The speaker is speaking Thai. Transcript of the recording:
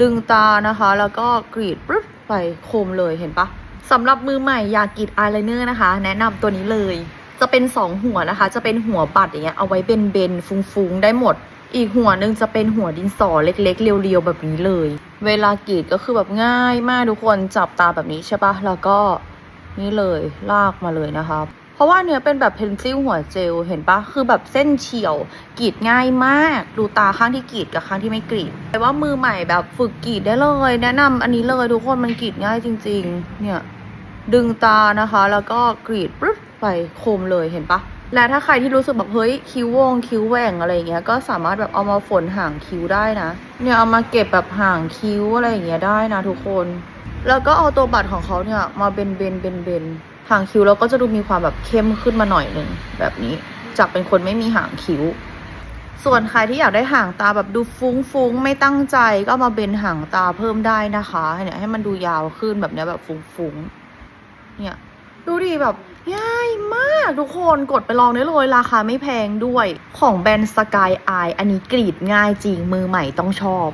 ดึงตานะคะ แล้วก็กรีดปึ๊บไปคมเลยเห็นปะสำหรับมือใหม่อยากกรีดอายไลเนอร์นะคะ แนะนำตัวนี้เลย จะเป็น 2 หัวนะคะ จะเป็นหัวบัตรอย่างเงี้ยเอาไว้เป็นเบนฟุ้งๆได้หมด อีกหัวหนึ่งจะเป็นหัวดินสอเล็กๆ เรียวๆ แบบนี้เลย เวลากรีดก็คือแบบง่ายมากทุกคนจับตาแบบนี้ใช่ปะแล้วก็นี่เลยลากมาเลยนะคะ ราะว่าเนี้ยเป็นแบบเพนซิลหัวเจลเห็นปะคือแบบเส้นเฉียวกรีดง่ายมากดูตาข้างที่กรีดกับข้างที่ไม่กรีดแต่ว่ามือใหม่แบบฝึกกรีดได้เลย แนะนำอันนี้เลยทุกคนมันกรีดง่ายจริง ๆ เนี่ย ดึงตานะคะ แล้วก็กรีดปึ๊บไปคมเลยเห็นปะและถ้าใครที่รู้สึกแบบเฮ้ยคิ้ววงคิ้วแหว่งอะไรอย่างเงี้ยก็สามารถแบบเอามาฝนห่างคิ้วได้นะเนี่ยเอามาเก็บแบบห่างคิ้วอะไรอย่างเงี้ยได้นะทุกคน แล้วก็เอาตัวบัตรของเขาเนี่ยมาเบนเบนเบนเบน หางคิ้วแล้วก็จะดูมีความแบบเข้มขึ้นมาหน่อยหนึ่งแบบนี้ จากเป็นคนไม่มีหางคิ้ว ส่วนใครที่อยากได้หางตาแบบดูฟุ้งฟุ้งๆไม่ตั้งใจก็มาเบนหางตาเพิ่มได้นะคะเนี่ยให้มันดูยาวขึ้นแบบนี้แบบฟุ้งฟุ้งๆเนี่ยดูดิแบบง่ายมากทุกคนกดไปลองได้เลยราคาไม่แพงด้วยของแบรนด์สกายไออันนี้กรีดง่ายจริงมือใหม่ต้องชอบ